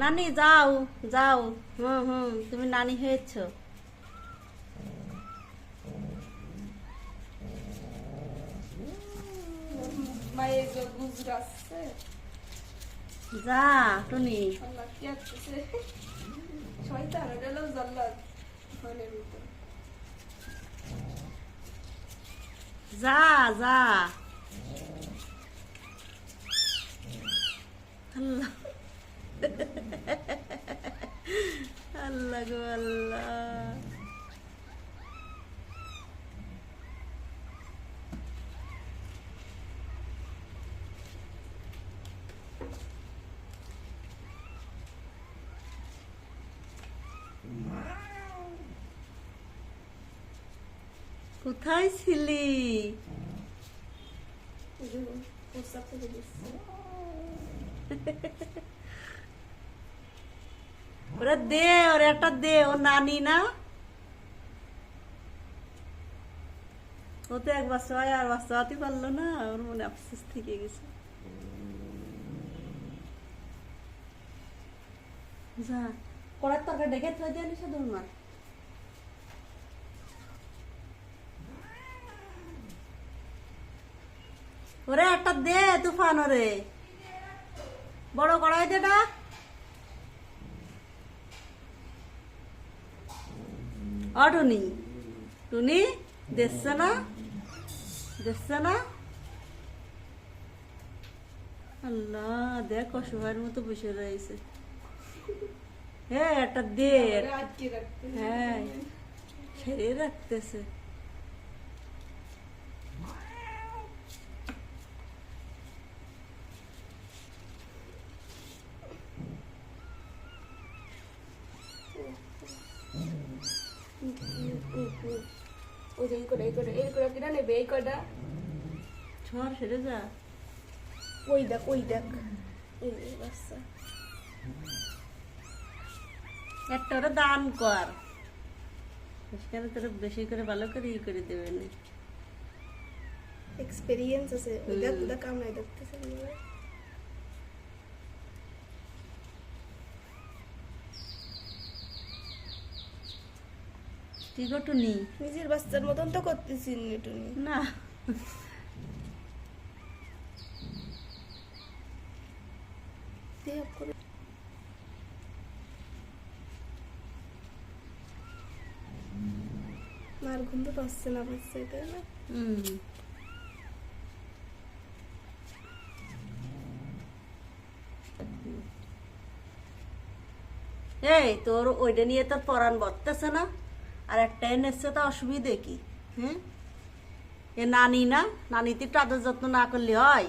নানি যাও যাও। হুম হুম তুমি নানি হয়েছ। যে টুনি। যা যা। আল্লাহ। আল্লাহ গো আল্লাহ। কোথায় ছিলি ওই যে প্রস্তাব থেকে দিচ্ছে ওরা দে, ওর একটা দে, ও নানি না। ও তো এক বাচ্চা আর বাচ্চা হতে পারল না, ওর মনে আফসোস থেকে গেছে। যা, কড়ার তরকারি ডেকে থয়ে দিয়ে নিছে দুর্মার ওরে একটা দে, তুফান ওরে। বড় কড়াই দে ডাক অ টুনি টুনি দেখছে না দেখছে না আল্লাহ দেখ অসহায়ের মতো বসে রয়েছে। হ্যাঁ একটা দে। হ্যাঁ ছেড়ে রাখতেছে। ওই যে এই কিনা নেবে এই কটা। ছড় সেরে যা। ওই দেখ ওই দেখ। এই বাচ্চা। একটা ওরা দান কর। সেখানে তোরা বেশি করে ভালো করে ই করে দেবে না। এক্সপেরিয়েন্স আছে। ওই দেখ। দেখ দেখতেছে। কি গো টুনি নিজের বাচ্চার মতন তো করতেছি টুনি না। মার ঘুম তো পাচ্ছে না পাচ্ছে তাই না? হুম। এই তোর ওইটা নিয়ে তোর পরাণ বর্তেছে না? আর একটা এনে এসছে, তা অসুবিধে কি? হ্যাঁ এ নানি না? নানিতে টাদের যত্ন না করলে হয়।